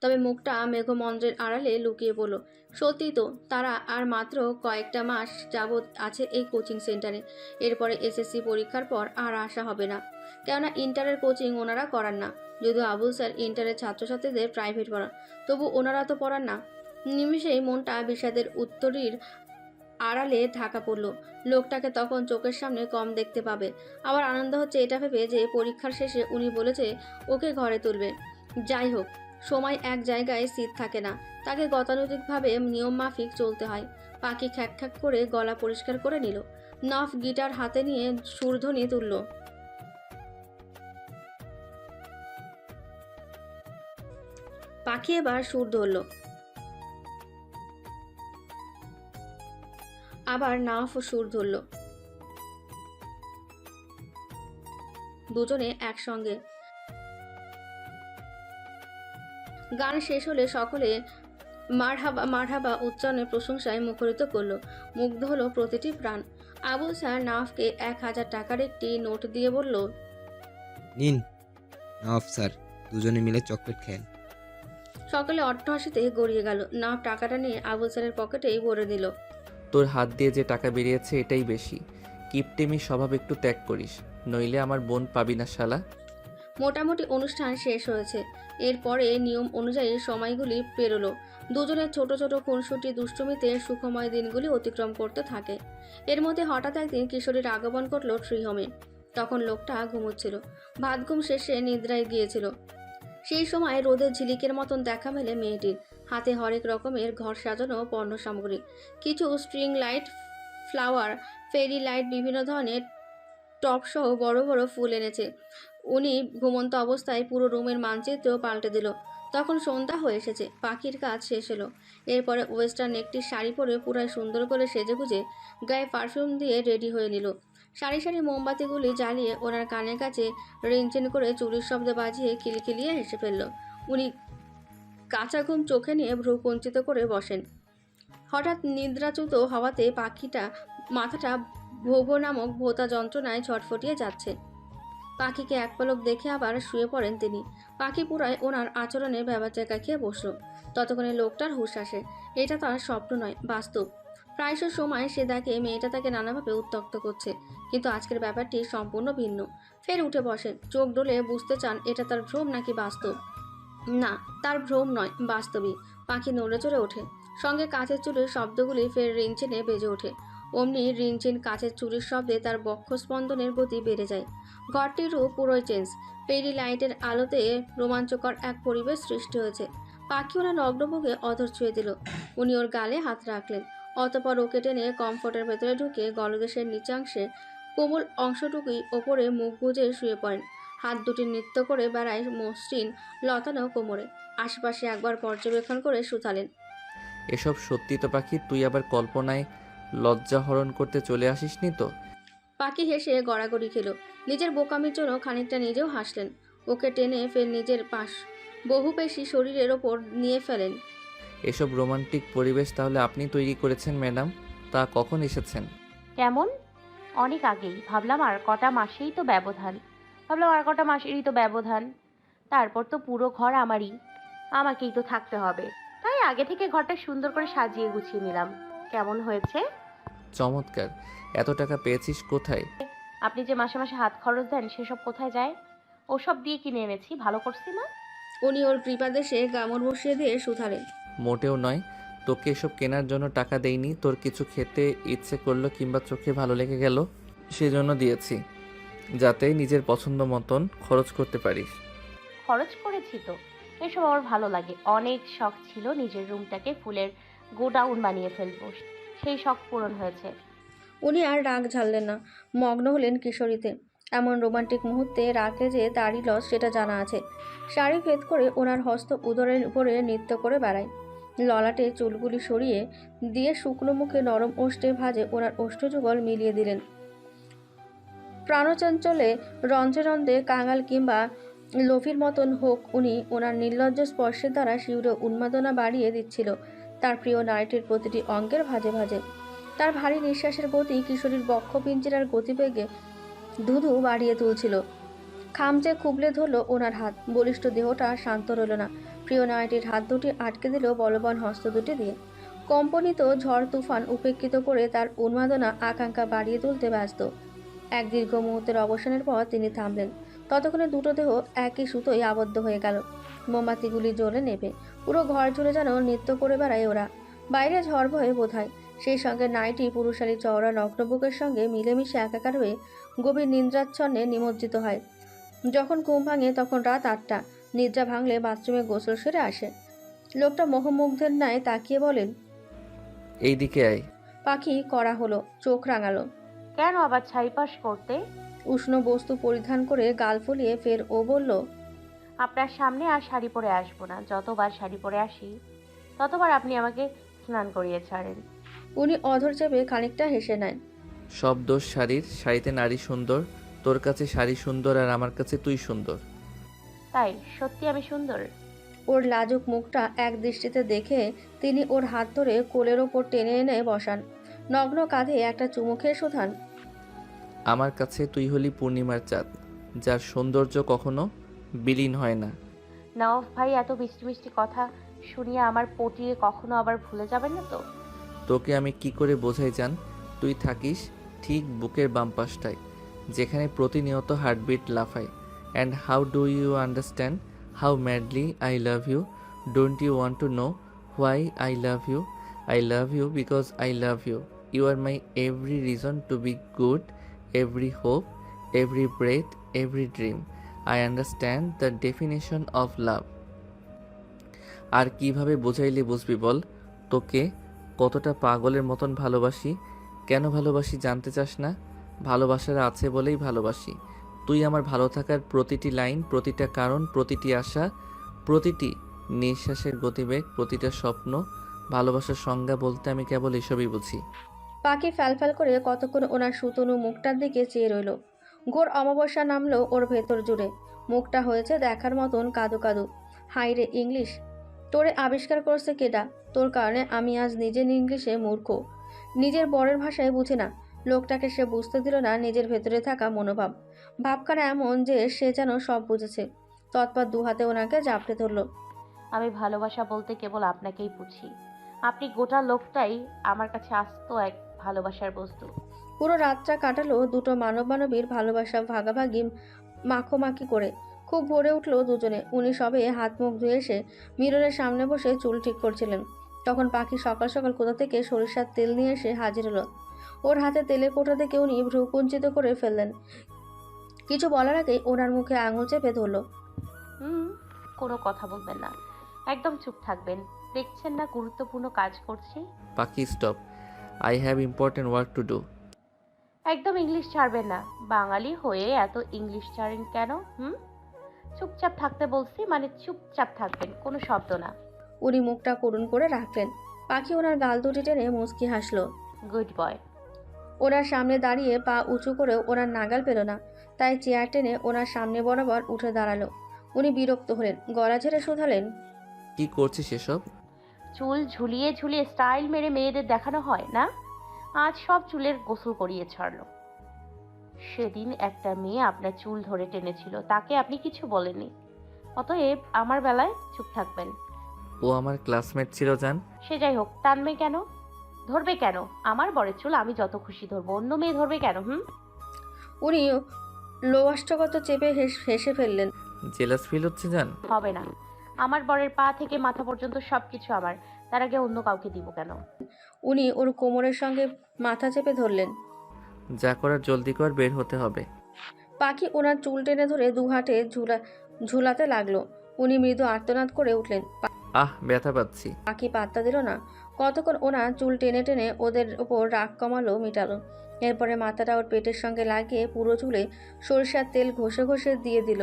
তবে মুখটা মেঘমন্দ্রের আড়ালে লুকিয়ে পড়ল। সত্যি তো, তারা আর মাত্র কয়েকটা মাস যাবৎ আছে এই কোচিং সেন্টারে। এরপরে এসএসসি পরীক্ষার পর আর আসা হবে না। কেননা ইন্টারের কোচিং ওনারা করান না। যদিও আবুল স্যার ইন্টারের ছাত্রছাত্রীদের প্রাইভেট পড়ান, তবু ওনারা তো পড়ান না। নিমিষেই মনটা বিষাদের উত্তরীর আড়ালে ঢাকা পড়ল। লোকটাকে তখন চোখের সামনে কম দেখতে পাবে। আবার আনন্দ হচ্ছে এটা ভেবে যে পরীক্ষার শেষে উনি বলেছে, ওকে ঘরে তুলবে। যাই হোক, সময় এক জায়গায় স্থির থাকে না। তাকে গতানুগতিকভাবে নিয়ম মাফিক চলতে হয়। পাখি খ্যাক খ্যাক করে গলা পরিষ্কার করে নিল। নফ গিটার হাতে নিয়ে সুরধ্বনি তুলল। পাখি এবার সুর ধরল। আবার নাফ ও সুর ধরল। দুজনে একসঙ্গে। গান শেষ হলে সকলে মারহাবা মারহাবা উচ্চারণের প্রশংসায় মুখরিত করল। মুগ্ধ হলো প্রতিটি প্রাণ। আবুল স্যার নাফকে এক হাজার টাকার একটি নোট দিয়ে বলল নিন নফ স্যার দুজনে মিলে চকলেট খেন সকলে অট্টহাসিতে গড়িয়ে গেল। নাফ টাকাটা নিয়ে আবুল স্যারের পকেটেই ভরে দিল। তোর হাত দিয়ে যে টাকা বেরিয়েছে এটাই বেশি। কিপটেমি স্বভাব একটু ত্যাগ করিস, নইলে আমার বোন পাবি না শালা। মোটামুটি অনুষ্ঠান শেষ হয়েছে। এরপরে নিয়ম অনুযায়ী সময়গুলি পেরোলো। দুজনের ছোট ছোট খুনসুটি দুষ্টুমিতে সুখময় দিনগুলি অতিক্রম করতে থাকে। এর মধ্যে হঠাৎ একদিন কিশোরীর আগমন ঘটল ট্রিহোমে তখন লোকটা ঘুমোচ্ছিল। ভাত ঘুম শেষে নিদ্রায় গিয়েছিল। সেই সময় রোদের ঝিলিকের মতন দেখা মেলে মেয়েটির। হাতে হরেক রকমের ঘর সাজানো পণ্য সামগ্রী। কিছু string light flower fairy light বিভিন্ন ধরনের টপসহ বড় বড় ফুল এনেছে। উনি ঘুমন্ত অবস্থায় পুরো রুমের মানচিত্র পাল্টে দিল। তখন সন্ধ্যা হয়ে এসেছে, পাখির কাজ শেষ হলো। এরপরে ওয়েস্টার্ন একটি শাড়ি পরে পুরাই সুন্দর করে সেজে সেজেগুজে গায়ে পারফিউম দিয়ে রেডি হয়ে নিল। সারি সারি মোমবাতিগুলি জ্বালিয়ে ওনার কানের কাছে রিনচিন করে চুরির শব্দ বাজিয়ে খিলখিলিয়ে হেসে ফেলল। উনি কাঁচা ঘুম চোখে নিয়ে ভ্রু কুঞ্চিত করে বসেন। হঠাৎ নিদ্রাচ্যুত হওয়াতে পাখিটা, মাথাটা ভোভো নামক ভোতা যন্ত্রণায় ছটফটিয়ে যাচ্ছে। পাখিকে এক পলক দেখে আবার শুয়ে পড়েন তিনি। পাখি পুরায় ওনার আচরণে ব্যাপারচাকা খেয়ে বসল। ততক্ষণে লোকটার হুঁশ আসে। এটা তার স্বপ্ন নয়, বাস্তব। প্রায়শ সময় সে দেখে মেয়েটা তাকে নানাভাবে উত্তক্ত করছে। কিন্তু আজকের ব্যাপারটি সম্পূর্ণ ভিন্ন। ফের উঠে বসেন। চোখ ডোলে বুঝতে চান এটা তার ভ্রম নাকি বাস্তব। না, তার ভ্রম নয় বাস্তবই পাখি নড়ে চড়ে ওঠে। সঙ্গে কাঁচের চুলের শব্দগুলি ফের রিংচেনে বেজে ওঠে। অমনি রিংচিন কাঁচের চুরির শব্দে তার বক্ষ স্পন্দনের গতি বেড়ে যায়। ঘরটির রূপ পুরোই চেঞ্জ পেরি লাইটের আলোতে রোমাঞ্চকর এক পরিবেশ সৃষ্টি হয়েছে। পাখি ওরা নগ্নভোগে অধর ছুঁয়ে দিল। উনি ওর গালে হাত রাখলেন। অতপর ওকে টেনে কমফোর্টের ভেতরে ঢুকে গলদেশের নিচাংশে কোমল অংশটুকুই ওপরে মুখ গুজে শুয়ে পড়েন। হাত দুটি নৃত্য করে বেড়ায় মসৃণ লতানো কোমরে। আশেপাশে একবার পর্যবেক্ষণ করে শুধালেন। এসব সত্যি তো পাখি তুই আবার কল্পনায় লজ্জা হরণ করতে চলে আসিসনি তো? পাখি হেসে গড়াগড়ি খেলো। নিজের বোকামির জন্য খানিকটা নিজেও হাসলেন। ওকে টেনে ফের নিজের পাশ বহু পেশি শরীরের ওপর নিয়ে ফেলেন। এসব রোমান্টিক পরিবেশ তাহলে আপনি তৈরি করেছেন ম্যাডাম? তা কখন এসেছেন? কেমন? অনেক আগেই। ভাবলাম আর কটা মাসেই তো ব্যবধান। ভাবলাম আর কটা মাসেরই তো ব্যবধান। তারপর তো পুরো ঘর আমারই। আমাকেই তো থাকতে হবে। তাই আগে থেকে ঘরটা সুন্দর করে সাজিয়ে গুছিয়ে নিলাম। কেমন হয়েছে? চমৎকার। এত টাকা পেয়েছিস কোথায়? আপনি যে মাসে মাসে হাত খরচ দেন সেসব কোথায় যায়? ওসব দিয়ে কিনে এনেছি ভালো করছি না? উনি ওর কৃপাদেশে গামর বসিয়ে দিয়ে শুধালেন। মোটেও নয়। তোকে এসব কেনার জন্য টাকা দেইনি। তোর কিছু খেতে ইচ্ছে করল কিংবা চোখে ভালো লেগে গেল সেজন্য দিয়েছি। যাতে নিজের পছন্দ মতন খরচ করতে পারিস খরচ করেছি তো। এসব আমার ভালো লাগে। অনেক শখ ছিল নিজের রুমটাকে ফুলের গোডাউন বানিয়ে ফেলব। সেই শখ পূরণ হয়েছে। উনি আর রাগ ঝাড়লেন না। মগ্ন হলেন কিশোরীতে। এমন রোমান্টিক মুহূর্তে রাখলে যে তারই লস সেটা জানা আছে। শাড়ি ভেদ করে ওনার হস্ত উদরের উপরে নৃত্য করে বেড়ায়। ললাটে চুলগুলি সরিয়ে দিয়ে শুকনো মুখে নরম ওষ্ঠে ভাজে ওনার ওষ্ঠযুগল মিলিয়ে দিলেন। প্রাণচঞ্চলে রন্ধে রন্ধে কাঙাল কিংবা লোভীর মতন হোক, উনি ওনার নির্লজ্জ স্পর্শের দ্বারা শিউরে উন্মাদনা বাড়িয়ে দিচ্ছিল তার প্রিয় নারীটির প্রতিটি অঙ্গের ভাজে ভাজে। তার ভারী নিঃশ্বাসের গতি কিশোরীর বক্ষ পিঞ্জিরার গতিবেগে ধুধু বাড়িয়ে তুলছিল। খামচে খুবলে ধরলো ওনার হাত, বলিষ্ঠ দেহটা শান্ত রইল না। প্রিয় নারীটির হাত দুটি আটকে দিল বলবান হস্ত দুটি দিয়ে। কম্পনিত ঝড় তুফান উপেক্ষিত করে তার উন্মাদনা, আকাঙ্ক্ষা বাড়িয়ে তুলতে ব্যস্ত। এক দীর্ঘ মুহূর্তের অবসানের পর তিনি থামলেন। ততক্ষণে দুটো দেহ একই সুতোয় আবদ্ধ হয়ে গেল। মোমবাতিগুলি জ্বলে নেবে পুরো ঘর জুড়ে যেন নৃত্য করে বেড়ায় ওরা। বাইরে ঝড় ভয়ে বোধহয় সেই সঙ্গে নাইটি পুরুষালী চওড়া নগ্নবুকের সঙ্গে মিলেমিশে একাকার হয়ে গভীর নিদ্রাচ্ছন্নে নিমজ্জিত হয়। যখন ঘুম ভাঙে তখন রাত আটটা। নিদ্রা ভাঙলে বাথরুমে গোসল সেরে আসে। লোকটা মোহমুগ্ধের ন্যায় তাকিয়ে বলেন এই দিকে আয়। পাখি করা হলো চোখ রাঙালো। কেন আবার ছাইপাস করতে? উষ্ণ বস্তু পরিধান করে গাল ফুলিয়ে ফের ও বলল আপনার সামনে আর শাড়ি পরে আসব না যতবার শাড়ি পরে আসি ততবার আপনি আমাকে স্নান করিয়ে ছাড়েন। উনি অধর চেপে খানিকটা হেসে নেন। সব দোষ শাড়ির শাড়িতে নারী সুন্দর তোর কাছে শাড়ি সুন্দর আর আমার কাছে তুই সুন্দর। তাই সত্যি আমি সুন্দর? ওর লাজুক মুখটা এক দৃষ্টিতে দেখে তিনি ওর হাত ধরে কোলের ওপর টেনে এনে বসান। নগ্ন কাঁধে একটা চুমু খেয়ে শোধান আমার কাছে তুই হলি পূর্ণিমার চাঁদ যার সৌন্দর্য কখনো বিলীন হয় না। নওয়াব ভাই এত মিষ্টি মিষ্টি কথা শুনিয়ে আমার পটিয়ে কখনো আবার ভুলে যাবেন না তো? তোকে আমি কি করে বোঝাই জান? তুই থাকিস ঠিক বুকের বাম পাশটায় যেখানে প্রতিনিয়ত হার্টবিট লাফায়। And how do you understand how madly I love you don't you want to know why I love you I love you because I love you you are my every reason to be good every hope every breath every dream I understand the definition of love আর কীভাবে বোঝাইলে বুঝবি বল? তোকে কতটা পাগলের মতন ভালোবাসি? কেন ভালোবাসি জানতে চাস না? ভালোবাসার আছে বলেই ভালোবাসি। তুই আমার ভালো থাকার প্রতিটি লাইন, প্রতিটা কারণ, প্রতিটি আশা, প্রতিটি নিঃশ্বাসের গতিবেগ, প্রতিটা স্বপ্ন, ভালোবাসার সংজ্ঞা বলতে আমি কেবল এসবই বুঝি। পাখি ফ্যালফ্যাল করে কতক্ষণ ওনার সুতনু মুখটার দিকে চেয়ে রইল। ঘোর অমাবস্যা নামলো ওর ভেতর জুড়ে। মুখটা হয়েছে দেখার মতন কাদু কাদু। হাই রে ইংলিশ, তোরে আবিষ্কার করছে কেডা তোর কারণে আমি আজ নিজের ইংলিশে মূর্খ। নিজের বরের ভাষায় বুঝি না। লোকটাকে সে বুঝতে দিল না নিজের ভেতরে থাকা মনোভাব। ভাবখানা এমন যে সে যেন সব বুঝেছে। তৎপর দু হাতে ওনাকে জাপটে ধরলো। আমি ভালোবাসা বলতে কেবল আপনাকেই বুঝি। আপনি গোটা লোকটাই আমার কাছে আসতো এক ভালোবাসার বস্তু। পুরো রাতটা কাটালো দুটো মানব মানবীর ভালোবাসা ভাগাভাগি মাখোমাখি করে। খুব ভরে উঠল দুজনে। উনি সবে হাত মুখ ধুয়ে এসে মিররের সামনে বসে চুল ঠিক করছিলেন। তখন পাখি সকাল সকাল কোথা থেকে সরিষার তেল নিয়ে এসে হাজির হলো। ওর হাতে তেলের কোটা থেকে উনি ভ্রু কুঞ্চিত করে ফেললেন। কিছু বলার আগেই ওনার মুখে আঙুল চেপে ধরলো। হুম কোনো কথা বলবেন না। একদম চুপ থাকবেন। দেখছেন না গুরুত্বপূর্ণ কাজ করছি? পাখি stop I have important work to do একদম ইংলিশ ছাড়বেন না। বাঙালি হয়ে এত ইংলিশ ছাড়েন কেন হুম? চুপচাপ থাকতে বলছি মানে চুপচাপ থাকবেন কোনো শব্দ না। উনি মুখটা করুণ করে রাখলেন। পাখি ওনার গাল দুটি টেনে মুচকি হাসলো। গুড বয় ওনার সামনে দাঁড়িয়ে পা উঁচু করেও ওনার নাগাল পেল না। তাই চেয়ার টেনে ওনার সামনে বরাবর উঠে দাঁড়াল। উনি বিরক্ত হলেন গলা ঝেড়ে শুধালেন। কি করছিস এসব? চুল ঝুলিয়ে ঝুলিয়ে স্টাইল মেরে মেয়েদের দেখানো হয় না? আজ সব চুলের গোসল করিয়ে ছাড়লো। সেদিন একটা মেয়ে আপনার চুল ধরে টেনেছিল তাকে আপনি কিছু বলেননি। অতএব আমার বেলায় চুপ থাকবেন। ও আমার ক্লাসমেট ছিল জান। সে যাই হোক টানবে কেন? ধরবে কেন? আমার বরের চুল আমি যত খুশি ধরবো অন্য মেয়ে ধরবে কেন হুম? উনি লোয়াষ্টগত চেপে হেস- হেসে ফেললেন। জেলাস ফিল হচ্ছে জান। হবে না। আমার বরের পা থেকে মাথা পর্যন্ত সব কিছু আমার। তার আগে অন্য কাউকে দিব কেন? উনি ওর কোমরের সঙ্গে মাথা চেপে ধরলেন। যা করার জলদি কর বের হতে হবে। পাখি ওনার চুল টেনে ধরে দু হাতে ঝুলা ঝুলাতে লাগল। উনি মৃদু আর্তনাদ করে উঠলেন। আহ ব্যথা পাচ্ছি। পাখি পাত্তা দিল না। কতক্ষণ ওনা চুল টেনে টেনে ওদের ওপর রাগ কমালো মিটালো। এরপরে মাথাটা ওর পেটের সঙ্গে লাগিয়ে পুরো চুলে সরিষার তেল ঘষে ঘষে দিয়ে দিল।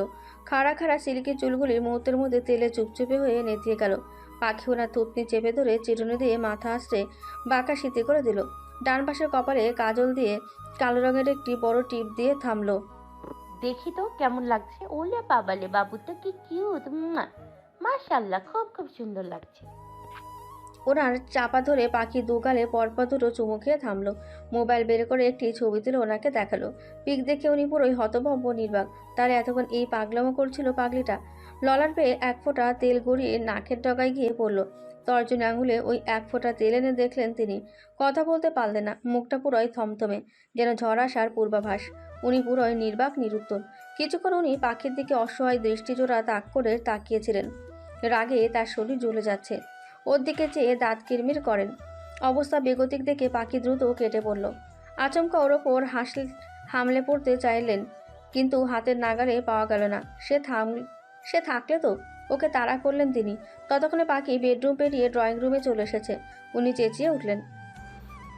খাড়া খাড়া সিল্কি চুলগুলি মুহূর্তের মধ্যে তেলে চুপচুপে হয়ে নেতিয়ে গেল। পাখি ওনার থুতনি চেপে ধরে চিরুনি দিয়ে মাথা আসতে বাঁকা শীতে করে দিল। ডান পাশের কপালে কাজল দিয়ে কালো রঙের একটি বড় টিপ দিয়ে থামলো। দেখি তো কেমন লাগছে। ওলে বাবালে বাবুটা কি কিউট মাশাল্লাহ, খুব খুব সুন্দর লাগছে। ওনার চাপা ধরে পাখি দুগালে পরপর দুটো চুমু খেয়ে থামলো। মোবাইল বের করে একটি ছবি তুলে ওনাকে দেখাল। পিক দেখে উনি পুরোই হতভম্ব, নির্বাক। তার এতক্ষণ এই পাগলামো করছিল পাগলিটা। ললার পেয়ে এক ফোঁটা তেল গড়িয়ে নাকের ডগায় গিয়ে পড়ল। তর্জনী আঙুলে ওই এক ফোঁটা তেল এনে দেখলেন তিনি। কথা বলতে পারলেন না, মুখটা পুরোই থমথমে, যেন ঝড় আসার পূর্বাভাস। উনি পুরোই নির্বাক নিরুত্তর কিছুক্ষণ উনি পাখির দিকে অসহায় দৃষ্টিজোড়া তাক করে তাকিয়েছিলেন। রাগে তার শরীর জ্বলে যাচ্ছে। ওর দিকে চেয়ে দাঁত কিরমির করেন। অবস্থা বেগতিক দেখে পাখি দ্রুত কেটে পড়ল। আচমকা ওর ওপর হাসলে হামলে পড়তে চাইলেন কিন্তু হাতের নাগারে পাওয়া গেল না। সে থাম সে থাকলে তো? ওকে তাড়া করলেন তিনি। ততক্ষণে পাখি বেডরুম পেরিয়ে ড্রয়িং রুমে চলে এসেছে। উনি চেঁচিয়ে উঠলেন।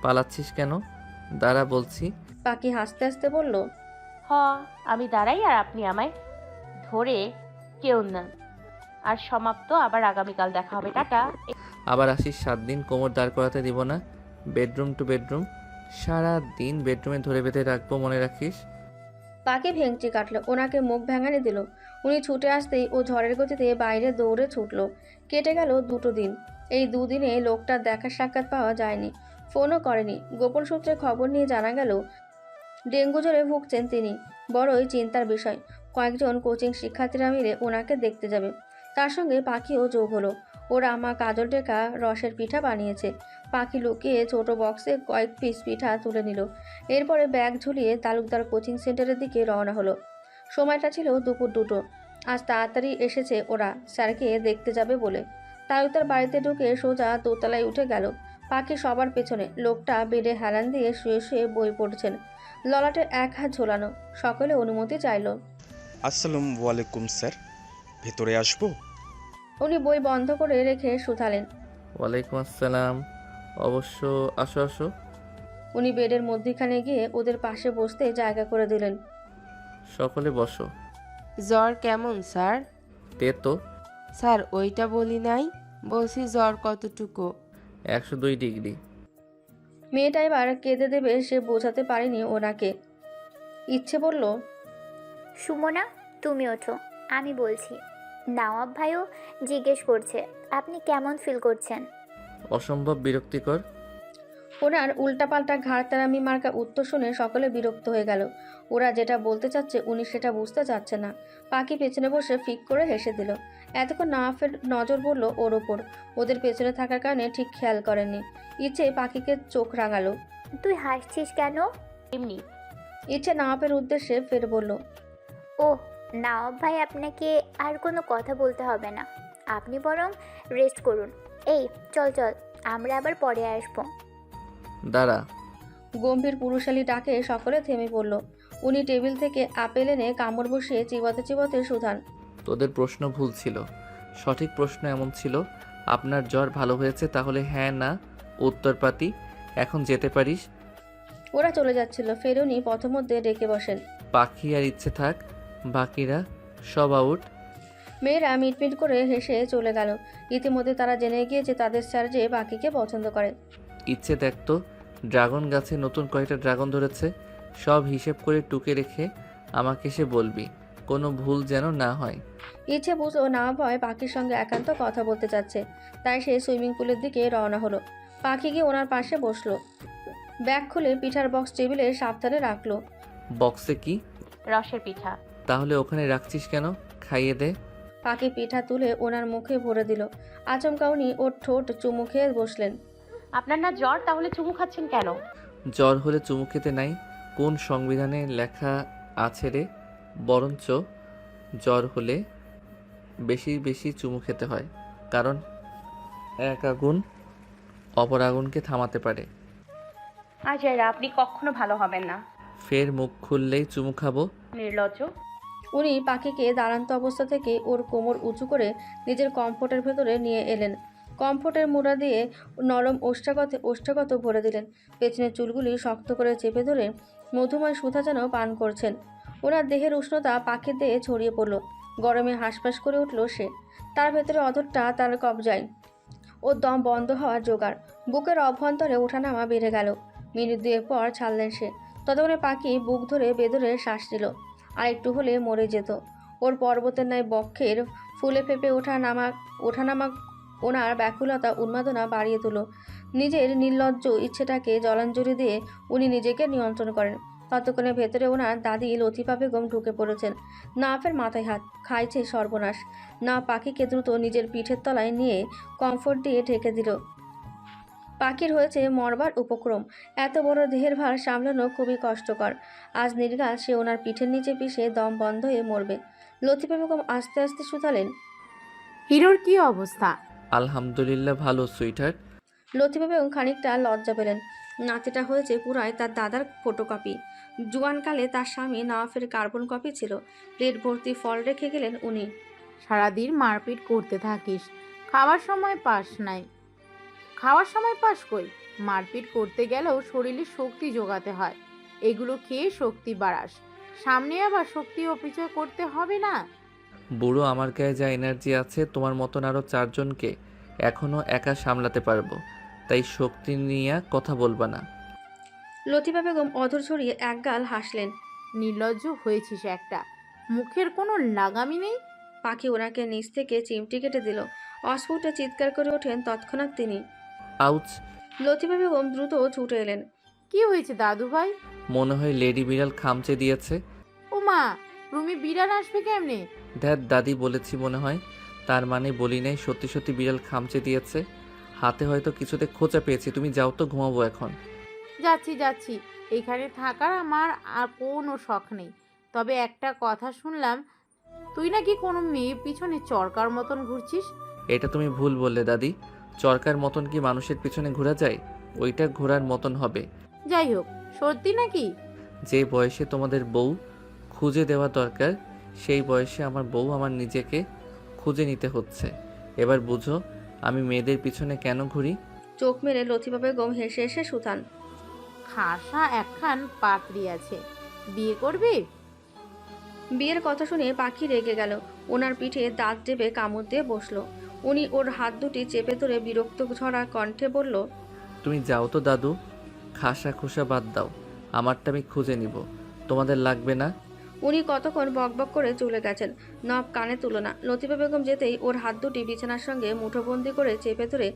পালাচ্ছিস কেন? দাঁড়া বলছি। পাখি হাসতে হাসতে বলল হ আমি দাঁড়াই আর আপনি আমায় ধরে কেউ না। আর সমাপ্ত আবার আগামীকাল দেখা হবে। টাটা। আবার আসিস, সাত দিন কোমর দাঁড় করাতে দিব না। বেডরুম টু বেডরুম, সারা দিন বেডরুমে ধরে বেঁধে রাখব, মনে রাখিস? পাখি ভেঙচি কাটলো, ওনাকে মুখ ভেঙানি দিল। উনি ছুটে আসতেই ও ঝড়ের গতিতে বাইরে দৌড়ে ছুটলো। কেটে গেল দুটো দিন। এই দুদিনে লোকটার দেখা সাক্ষাৎ পাওয়া যায়নি, ফোনও করেনি। গোপন সূত্রে খবর নিয়ে জানা গেল, ডেঙ্গু জ্বরে ভুগছেন তিনি। বড়ই চিন্তার বিষয়। কয়েকজন কোচিং শিক্ষার্থীরা মিলে ওনাকে দেখতে যাবে। তার সঙ্গে পাখিও যোগ হলো। ওরা আমার কাজল টেকা রসের পিঠা বানিয়েছে। পাখি লুকিয়ে ছোট বক্সে কয়েক পিস পিঠা তুলে নিল। এরপরে ব্যাগ ঝুলিয়ে তালুকদার কোচিং সেন্টারের দিকে রওনা হলো। সময়টা ছিল দুপুর দুটো। আজ তাড়াতাড়ি এসেছে ওরা। স্যারকে দেখতে যাবে বলে। তালুকদার বাড়িতে ঢুকে সোজা দোতলায় উঠে গেল। পাখি সবার পেছনে। লোকটা বেডে হেলান দিয়ে শুয়ে শুয়ে বই পড়ছেন। ললাটের এক হাত ঝোলানো। সকলে অনুমতি চাইলো। আসসালামু আলাইকুম, স্যার। ভেতরে আসব? উনি বই বন্ধ করে রেখে শুধালেন। ওয়ালাইকুম আসসালাম। অবশ্য আসো আসো। উনি বেডের মধ্যিখানে গিয়ে ওদের পাশে বসতে জায়গা করে দিলেন। সকলে বসো। জ্বর কেমন স্যার? তে তো। স্যার ওইটা বলি নাই। বলছি জ্বর কতটুকু? একশো দুই ডিগ্রি। মেয়েটা এবার কেঁদে দেবে সে বোঝাতে পারেনি ওনাকে। ইচ্ছে বলল সুমনা তুমি ওঠো আমি বলছি। নওয়াব ভাইও জিজ্ঞেস করছে আপনি কেমন ফিল করছেন? অসম্ভব বিরক্তিকর। ওনার উল্টাপাল্টা ঘাড়তারামি মার্কা উত্তর শুনে সকলে বিরক্ত হয়ে গেল। ওরা যেটা বলতে চাচ্ছে উনি সেটা বুঝতে চাচ্ছে না। পাখি পেছনে বসে ফিক করে হেসে দিল। এতক্ষণ নাফের নজর পড়ল ওর ওপর। ওদের পেছনে থাকার কারণে ঠিক খেয়াল করেননি। ইচ্ছে পাখিকে চোখ রাঙালো। তুই হাসছিস কেন? এমনি। ইচ্ছে নাফের উদ্দেশ্যে ফের বলল ও নওয়াব ভাই আপনাকে আর কোনো কথা বলতে হবে না। আপনি বরং রেস্ট করুন। এই চল চল আমরা আবার পরে আসব। দাঁড়া। গম্ভীর পুরুষালী ডাকে সকলে থেমে পড়ল। উনি টেবিল থেকে আপেল এনে কামড় বসিয়ে চিবাতে চিবাতে সুধান। তোদের প্রশ্ন ভুল ছিল। সঠিক প্রশ্ন এমন ছিল আপনার জ্বর ভালো হয়েছে তাহলে হ্যাঁ না উত্তরপাতি এখন যেতে পারিস? ওরা চলে যাচ্ছিল। ফেরুনি পথমধ্যে ডেকে বসেন। পাখি আর ইচ্ছে থাক বাকিরা সব আউট। মেয়েরা মিটমিট করে হেসে চলে গেল। ইতিমধ্যে তারা জেনে গিয়েছে তাদের স্যার যে বাকিকে পছন্দ করে। ইচ্ছে দেখতো ড্রাগন গাছে নতুন কয়েকটা ড্রাগন ধরেছে। সব হিসেব করে টুকে রেখে আমাকে সে বলবি কোনো ভুল যেন না হয়। ইচ্ছে বুঝলো না ভয় পাখির সঙ্গে একান্ত কথা বলতে চাচ্ছে। তাই সে সুইমিং পুলের দিকে রওনা হলো। পাখি গিয়ে ওনার পাশে বসল। ব্যাগ খুলে পিঠার বক্স টেবিলে সাবধানে রাখল। বক্সে কি? রসের পিঠা। তাহলে ওখানে রাখছিস কেন? খাইয়ে দে। পাখি পিঠা তুলে ওনার মুখে ভরে দিল। আচমকা উনি ওর ঠোঁট চুমু খেয়ে বসলেন। আপনার না জ্বর তাহলে চুমু খাচ্ছেন কেন? জ্বর হলে চুমু খেতে নাই। কোন সংবিধানে লেখা আছে রে? বরঞ্চ জ্বর হলে বেশি বেশি চুমু খেতে হয়। কারণ এক আগুন অপর আগুনকে থামাতে পারে। আজাইরা আপনি কখনো ভালো হবেন না। ফের মুখ খুললেই চুমু খাব। নির্লজ্জ। উনি পাখিকে দাঁড়ান্ত অবস্থা থেকে ওর কোমর উঁচু করে নিজের কমফোর্টের ভেতরে নিয়ে এলেন। কমফোর্টের মোড়া দিয়ে নরম ওষ্ঠাগতে ওষ্ঠাগত ভরে দিলেন। পেছনের চুলগুলি শক্ত করে চেপে ধরে মধুময় সুধা যেন পান করছেন। ওনার দেহের উষ্ণতা পাখির দেহে ছড়িয়ে পড়ল। গরমে হাঁসফাঁস করে উঠল সে। তার ভেতরে অধরটা তার কবজায়। ওর দম বন্ধ হওয়ার জোগাড়। বুকের অভ্যন্তরে ওঠানামা বেড়ে গেল। মিনিট দুয়েক পর ছাড়লেন সে। ততক্ষণে পাখি বুক ধরে বেদরে শ্বাস নিল। আর একটু হলে মরে যেত। ওর পর্বতের ন্যায় বক্ষের ফুলে ফেপে ওঠা নামা ওঠানামা ওনার ব্যাকুলতা, উন্মাদনা বাড়িয়ে তোলো নিজের নির্লজ্জ ইচ্ছেটাকে জলাঞ্জলি দিয়ে উনি নিজেকে নিয়ন্ত্রণ করেন। ততক্ষণে ভেতরে ওনার দাদি লতিফা বেগম ঢুকে পড়েছেন। না নাফের মাথায় হাত, খাইছে সর্বনাশ। না পাখিকে দ্রুত নিজের পিঠের তলায় নিয়ে কমফোর্ট দিয়ে ঢেকে দিল। পাখির হয়েছে মরবার উপক্রম। এত বড় দেহের ভার সামলানো খুবই কষ্টকর। আজ নির্গাল সে ওনার পিঠের নিচে পিষে দম বন্ধ হয়ে মরবে। লতিফা বেগম আস্তে আস্তে শুধালেন। হিরোর কি অবস্থা? আলহামদুলিল্লাহ ভালো সুইটার লতিফা বেগম খানিকটা লজ্জা পেলেন। নাতিটা হয়েছে পুরায় তার দাদার ফটোকপি। জুয়ানকালে তার স্বামী নওয়াফের কার্বন কপি ছিল। প্লেট ভর্তি ফল রেখে গেলেন উনি। সারাদিন মারপিট করতে থাকিস। খাওয়ার সময় পাস নাই। খাওয়ার সময় পাস কই? মারপিট করতে গেলেও শরীরে শক্তি যোগাতে হয়। এগুলো খেয়ে শক্তি বাড়াস। সামনে আবার শক্তি অপচয় করতে হবে না? বুড়ো আমার গায়ে যা এনার্জি আছে তোমার মতন আরও চারজনকে এখনও একা সামলাতে পারব। তাই শক্তি নিয়ে কথা বলবা না। লতিফা বেগম অধর ছড়িয়ে একগাল হাসলেন। নির্লজ্জ হয়েছিস একটা। মুখের কোনো লাগামই নেই? পাখি ওনাকে নিচ থেকে চিমটি কেটে দিল। অস্ফুটে চিৎকার করে ওঠেন তৎক্ষণাৎ তিনি। আউচ। লতিফা বেগম দ্রুত ছুটে এলেন। কি হয়েছে দাদু ভাই মনে হয় লেডি বিড়াল খামচে দিয়েছে। ও মা রুমি বিড়াল আসবে কেমনে? ধ্যাত দাদি বলেছি মনে হয়। তার মানে বলি নাই সত্যি সত্যি বিড়াল খামচে দিয়েছে। হাতে হয়তো কিছুতে খোঁচা পেয়েছি তুমি যাও তো ঘুমাবো এখন। যাচ্ছি যাচ্ছি। এখানে থাকার আমার আর কোনো শখ নেই। তবে একটা কথা শুনলাম তুই নাকি কোনো মেয়ে পিছনে চরকার মতন ঘুরছিস? এটা তুমি ভুল বললে দাদি। চরকার মতন কি মানুষের পিছনে ঘোরা যায়? ওইটা ঘোরার মতন হবে। যাই হোক সত্যি নাকি? যে বয়সে তোমাদের বউ খুঁজে দেওয়া দরকার সেই বয়সে আমার বউ আমার নিজেকে খুঁজে নিতে হচ্ছে। এবার বুঝো আমি মেয়েদের পিছনে কেন ঘুরি? চোখ মেরে লতিফা বেগম হেসে হেসে সুতান খাসা একখান পাত্রী আছে। বিয়ে করবি? বিয়ের কথা শুনে পাখি রেগে গেল। ওনার পিঠে দাঁত চেপে কামড় দিয়ে বসল। উনি ওর হাত দুটি চেপে ধরে বিরক্ত ঝরা কণ্ঠে বলল তুমি যাও তো দাদু খাসা খুসা বাদ দাও আমারটা আমি খুঁজে নিব তোমাদের লাগবে না? উনি কতক্ষণ বকবক করে চলে গেছেন নব কানে তুলো না লতিফা বেগম যেতেই ওর হাত দুটি বিছানার সঙ্গে মুঠোবন্দি করে চেপে ধরে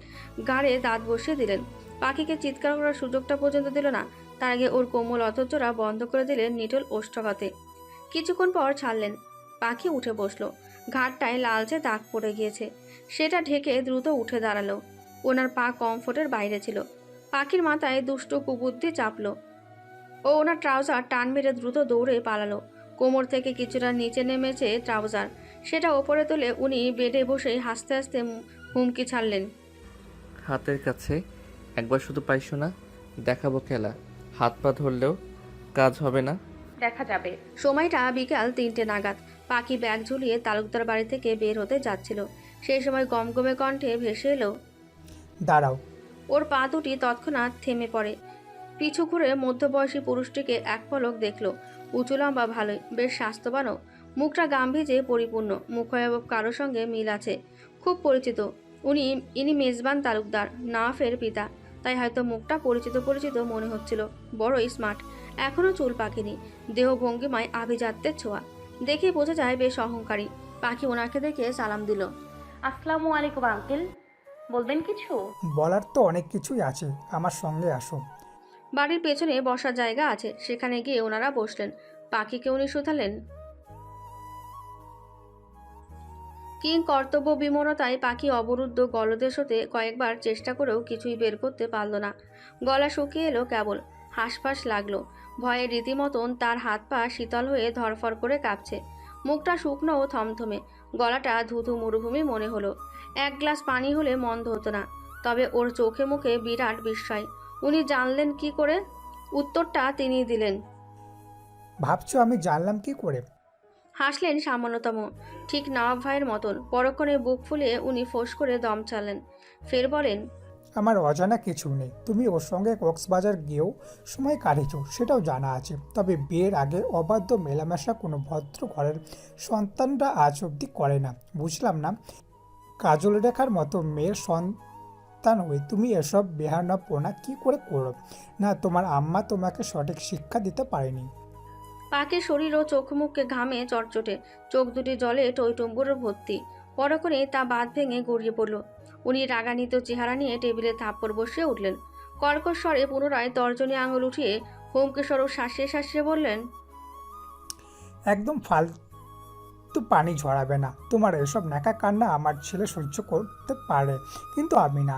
গাড়ে দাঁত বসিয়ে দিলেন। পাখিকে চিৎকার করার সুযোগটা পর্যন্ত দিল না তার আগে ওর কোমল অথচরা বন্ধ করে দিলেন নিটল ওষ্ঠঘাতে কিছুক্ষণ পর ছাড়লেন পাখি উঠে বসল। ঘাটটায় লালচে দাগ পড়ে গিয়েছে। সেটা ঢেকে দ্রুত উঠে দাঁড়াল। ওনার পা কমফোর্টের বাইরে ছিল। পাখির মাথায় দুষ্ট কুবুদ্ধি চাপলো। ও ওনার ট্রাউজার টান মেরে দ্রুত দৌড়ে পালালো। কোমর থেকে কিছুটা নিচে নেমেছে ট্রাউজার। সেটা ওপরে তুলে উনি বেডে বসে হাসতে হাসতে হুমকি ছাড়লেন। হাতের কাছে একবার শুধু পাইছো না দেখাবো খেলা। হাত পা ধরলেও কাজ হবে না। দেখা যাবে। সময়টা বিকাল তিনটে নাগাদ। পাখি ব্যাগ ঝুলিয়ে তালুকদার বাড়ি থেকে বের হতে যাচ্ছিল। সেই সময় গমগমে কণ্ঠে ভেসে এলো দাঁড়াও। ওর পা দুটি তৎক্ষণাৎ থেমে পড়ে। পিছু ঘুরে মধ্যবয়সী পুরুষটিকে এক পলক দেখল। উঁচু লম্বা ভালোই বেশ স্বাস্থ্যবানও। মুখটা গাম্ভীর্যে পরিপূর্ণ মুখায়ব কারও সঙ্গে মিল আছে। খুব পরিচিত। উনি ইনি মেজবান তালুকদার নাফের পিতা। তাই হয়তো মুখটা পরিচিত পরিচিত মনে হচ্ছিল। বড়ই স্মার্ট। এখনও চুল পাকেনি। দেহ ভঙ্গিমায় আভিজাত্যের ছোঁয়া। দেখে বোঝা যায় বেশ অহংকারী। পাখি ওনাকে দেখে সালাম দিল। আসসালামু আলাইকুম আঙ্কেল। বলবেন কিছু? বলার তো অনেক কিছুই আছে। আমার সঙ্গে আসো। বাড়ির পেছনে বসার জায়গা আছে। সেখানে গিয়ে ওনারা বসলেন। পাখিকে উনি শুধালেন। কিং কর্তব্য বিমূঢ়তায় পাখি অবরুদ্ধ গলদেশ হতে কয়েকবার চেষ্টা করেও কিছুই বের করতে পারল না। গলা শুকিয়ে এলো কেবল। হাঁসফাঁস লাগল। ভয়ে রীতিমতন তার হাত পা শীতল হয়ে ধরফর করে কাঁপছে। মুখটা শুকনো ও থমথমে। গলাটা ধুধু মরুভূমি মনে হলো। এক গ্লাস পানি হলে মন্দ হতো না। তবে ওর চোখে মুখে বিরাট বিস্ময়। উনি জানলেন কি করে? উত্তরটা তিনি দিলেন। ভাবছ আমি জানলাম কি করে? হাসলেন সামান্যতম ঠিক নবাব ভাইয়ের মতন। পরক্ষণে বুক ফুলিয়ে উনি ফোঁস করে দম চালেন ফের বলেন আমার অজানা কিছু নেই। তুমি ওর সঙ্গে কক্সবাজার গিয়েও সময় কাটিয়েছো, সেটাও জানা আছে। তবে বিয়ের আগে অবাধ্য মেলামেশা কোনো ভদ্র ঘরের সন্তানরা আজ অবধি করে না। বুঝলাম না, কাজল রেখার মতো মেয়ের সন্তান হয়ে তুমি এসব বেহানাপোনা কি করে করো? না, তোমার আম্মা তোমাকে সঠিক শিক্ষা দিতে পারেনি। পাখির শরীর ও চোখ মুখকে ঘামে চটচটে। চোখ দুটি জলে টইটুম্বুর ভর্তি। পরক্ষণে তা বাঁধ ভেঙে গড়িয়ে পড়ল। উনি রাগানিত চেহারা নিয়ে টেবিলে থাপ্পড় বসিয়ে উঠলেন। কর্কশ স্বরে পুনরায় তর্জনী আঙুল উঠিয়ে হোমকেশ্বর ও শাসিয়ে শাসিয়ে বললেন, একদম ফালতু পানি ঝরাবে না। তোমার এসব ন্যাকা কান্না আমার ছেলে সহ্য করতে পারে, কিন্তু আমি না।